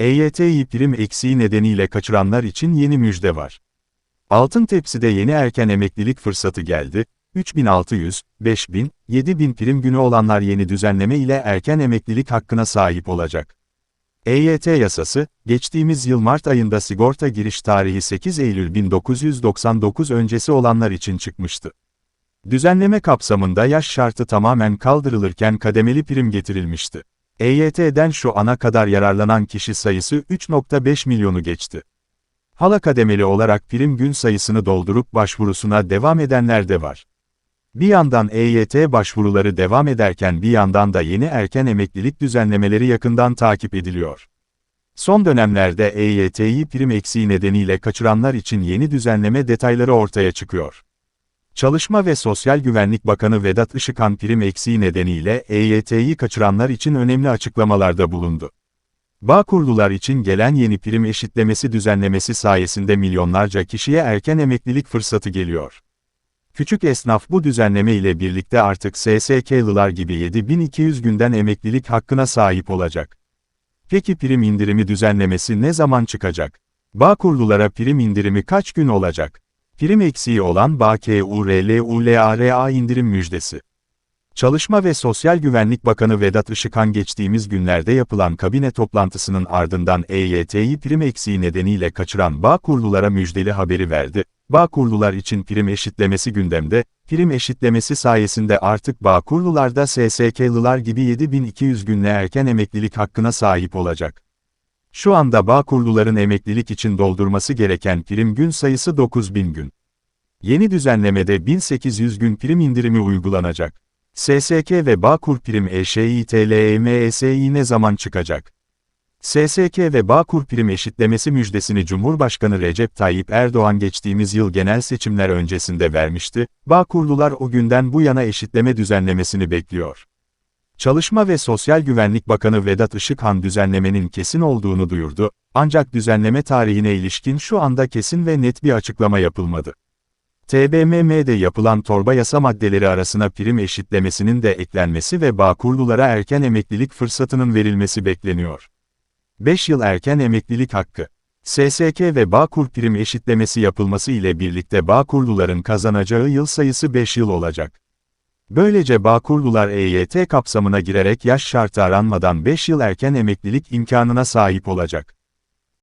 EYT'yi prim eksiği nedeniyle kaçıranlar için yeni müjde var. Altın Tepsi'de yeni erken emeklilik fırsatı geldi. 3600, 5000, 7000 prim günü olanlar yeni düzenleme ile erken emeklilik hakkına sahip olacak. EYT yasası, geçtiğimiz yıl Mart ayında sigorta giriş tarihi 8 Eylül 1999 öncesi olanlar için çıkmıştı. Düzenleme kapsamında yaş şartı tamamen kaldırılırken kademeli prim getirilmişti. EYT'den şu ana kadar yararlanan kişi sayısı 3.5 milyonu geçti. Hala kademeli olarak prim gün sayısını doldurup başvurusuna devam edenler de var. Bir yandan EYT başvuruları devam ederken bir yandan da yeni erken emeklilik düzenlemeleri yakından takip ediliyor. Son dönemlerde EYT'yi prim eksiği nedeniyle kaçıranlar için yeni düzenleme detayları ortaya çıkıyor. Çalışma ve Sosyal Güvenlik Bakanı Vedat Işıkhan prim eksiği nedeniyle EYT'yi kaçıranlar için önemli açıklamalarda bulundu. Bağkurlular için gelen yeni prim eşitlemesi düzenlemesi sayesinde milyonlarca kişiye erken emeklilik fırsatı geliyor. Küçük esnaf bu düzenleme ile birlikte artık SSK'lılar gibi 7200 günden emeklilik hakkına sahip olacak. Peki prim indirimi düzenlemesi ne zaman çıkacak? Bağkurlulara prim indirimi kaç gün olacak? Prim eksiği olan BAKURLULARA indirim müjdesi. Çalışma ve Sosyal Güvenlik Bakanı Vedat Işıkhan geçtiğimiz günlerde yapılan kabine toplantısının ardından EYT'yi prim eksiği nedeniyle kaçıran Bağkurlulara müjdeli haberi verdi. Bağkurlular için prim eşitlemesi gündemde, prim eşitlemesi sayesinde artık Bağkurlular da SSK'lılar gibi 7200 günle erken emeklilik hakkına sahip olacak. Şu anda Bağkurluların emeklilik için doldurması gereken prim gün sayısı 9000 gün. Yeni düzenlemede 1800 gün prim indirimi uygulanacak. SSK ve Bağkur prim E EŞİTLEMESİ ne zaman çıkacak? SSK ve Bağkur prim eşitlemesi müjdesini Cumhurbaşkanı Recep Tayyip Erdoğan geçtiğimiz yıl genel seçimler öncesinde vermişti, Bağkurlular o günden bu yana eşitleme düzenlemesini bekliyor. Çalışma ve Sosyal Güvenlik Bakanı Vedat Işıkhan düzenlemenin kesin olduğunu duyurdu, ancak düzenleme tarihine ilişkin şu anda kesin ve net bir açıklama yapılmadı. TBMM'de yapılan torba yasa maddeleri arasına prim eşitlemesinin de eklenmesi ve Bağkurlulara erken emeklilik fırsatının verilmesi bekleniyor. 5 yıl erken emeklilik hakkı. SSK ve Bağkur prim eşitlemesi yapılması ile birlikte Bağkurluların kazanacağı yıl sayısı 5 yıl olacak. Böylece Bağkurlular EYT kapsamına girerek yaş şartı aranmadan 5 yıl erken emeklilik imkanına sahip olacak.